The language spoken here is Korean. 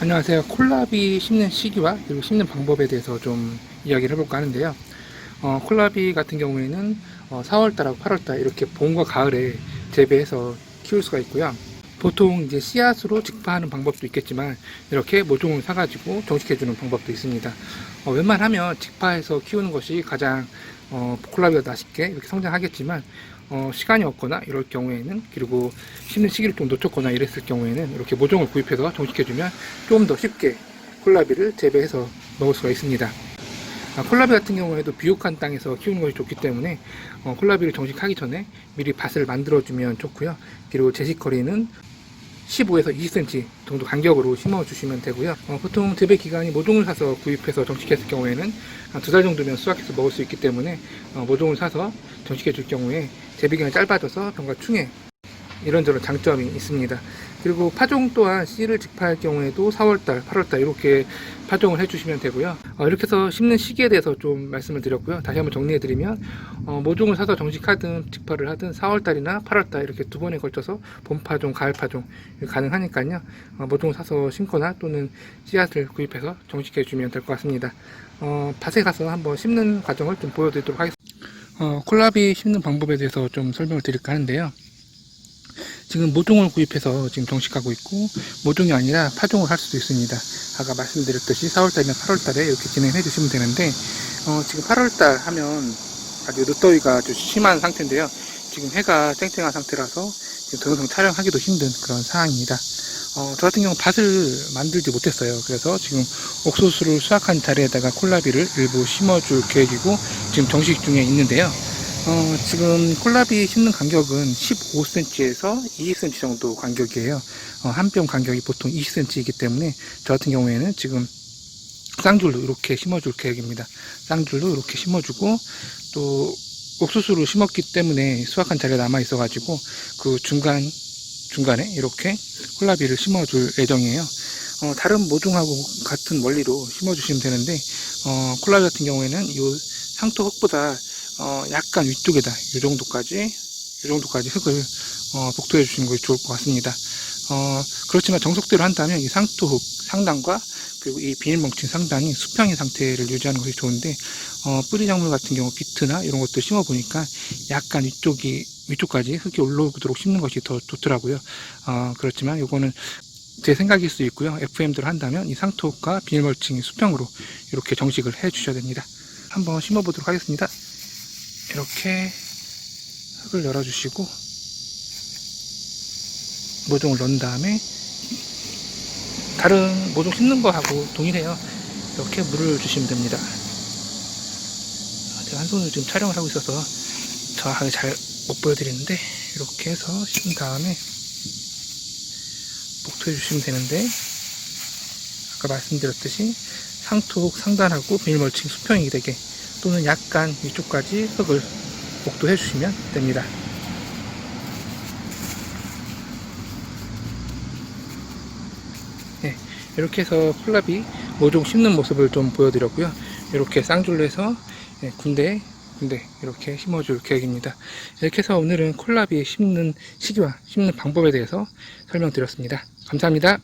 안녕하세요. 콜라비 심는 시기와 그리고 심는 방법에 대해서 좀 이야기를 해볼까 하는데요. 어, 콜라비 같은 경우에는 어, 4월달하고 8월달 이렇게 봄과 가을에 재배해서 키울 수가 있고요. 보통 이제 씨앗으로 직파하는 방법도 있겠지만 이렇게 모종을 사가지고 정식해주는 방법도 있습니다. 어, 웬만하면 직파해서 키우는 것이 가장 어, 콜라비가 맛있게 이렇게 성장하겠지만 어, 시간이 없거나 이럴 경우에는 그리고 심는 시기를 좀 놓쳤거나 이랬을 경우에는 이렇게 모종을 구입해서 정식해주면 좀 더 쉽게 콜라비를 재배해서 먹을 수가 있습니다. 아, 콜라비 같은 경우에도 비옥한 땅에서 키우는 것이 좋기 때문에 어, 콜라비를 정식하기 전에 미리 밭을 만들어주면 좋고요. 그리고 제식거리는 15에서 20cm 정도 간격으로 심어 주시면 되고요. 어, 보통 재배 기간이 모종을 사서 구입해서 정식했을 경우에는 한 두 달 정도면 수확해서 먹을 수 있기 때문에 어, 모종을 사서 정식해 줄 경우에 재배 기간이 짧아져서 병과 충해 이런저런 장점이 있습니다. 그리고 파종 또한 씨를 직파할 경우에도 4월달, 8월달 이렇게 파종을 해주시면 되고요. 어, 이렇게 해서 심는 시기에 대해서 좀 말씀을 드렸고요. 다시 한번 정리해드리면 어, 모종을 사서 정식하든 직파를 하든 4월달이나 8월달 이렇게 두 번에 걸쳐서 봄 파종, 가을 파종 가능하니까요. 어, 모종을 사서 심거나 또는 씨앗을 구입해서 정식해 주면 될 것 같습니다. 어, 밭에 가서 한번 심는 과정을 좀 보여드리도록 하겠습니다. 어, 콜라비 심는 방법에 대해서 좀 설명을 드릴까 하는데요. 지금 모종을 구입해서 지금 정식하고 있고 모종이 아니라 파종을 할 수도 있습니다. 아까 말씀드렸듯이 4월달이나 8월달에 이렇게 진행해 주시면 되는데 어, 지금 8월달 하면 아주 늦더위가 아주 심한 상태인데요. 지금 해가 쨍쨍한 상태라서 지금 동영상 촬영하기도 힘든 그런 상황입니다. 어, 저 같은 경우 밭을 만들지 못했어요. 그래서 지금 옥수수를 수확한 자리에다가 콜라비를 일부 심어줄 계획이고 지금 정식 중에 있는데요. 어, 지금 콜라비 심는 간격은 15cm에서 20cm 정도 간격이에요. 어, 한 뼘 간격이 보통 20cm이기 때문에 저 같은 경우에는 지금 쌍줄로 이렇게 심어줄 계획입니다. 쌍줄로 이렇게 심어주고 또 옥수수를 심었기 때문에 수확한 자리가 남아 있어가지고 그 중간 중간에 이렇게 콜라비를 심어줄 예정이에요. 어, 다른 모종하고 같은 원리로 심어주시면 되는데 어, 콜라비 같은 경우에는 이 상토 흙보다 어, 약간 위쪽에다 이 정도까지 이 정도까지 흙을 어, 복토해 주시는 것이 좋을 것 같습니다. 어, 그렇지만 정석대로 한다면 이 상토흙 상단과 그리고 이 비닐멍친 상단이 수평의 상태를 유지하는 것이 좋은데 어, 뿌리 작물 같은 경우 비트나 이런 것들 심어 보니까 약간 위쪽이 위쪽까지 흙이 올라오도록 심는 것이 더 좋더라고요. 어, 그렇지만 이거는 제 생각일 수 있고요. FM대로 한다면 이 상토흙과 비닐 멀칭이 수평으로 이렇게 정식을 해 주셔야 됩니다. 한번 심어 보도록 하겠습니다. 이렇게 흙을 열어주시고 모종을 넣은 다음에 다른 모종 심는 거하고 동일해요. 이렇게 물을 주시면 됩니다. 제가 한 손으로 지금 촬영을 하고 있어서 정확하게 잘 못 보여드리는데 이렇게 해서 심은 다음에 복토해 주시면 되는데 아까 말씀드렸듯이 상토 상단하고 비닐멀칭 수평이 되게 또는 약간 위쪽까지 흙을 복도해 주시면 됩니다. 네, 이렇게 해서 콜라비 모종 심는 모습을 좀 보여드렸고요. 이렇게 쌍줄로 해서 네, 군데 군데 이렇게 심어줄 계획입니다. 이렇게 해서 오늘은 콜라비 심는 시기와 심는 방법에 대해서 설명드렸습니다. 감사합니다.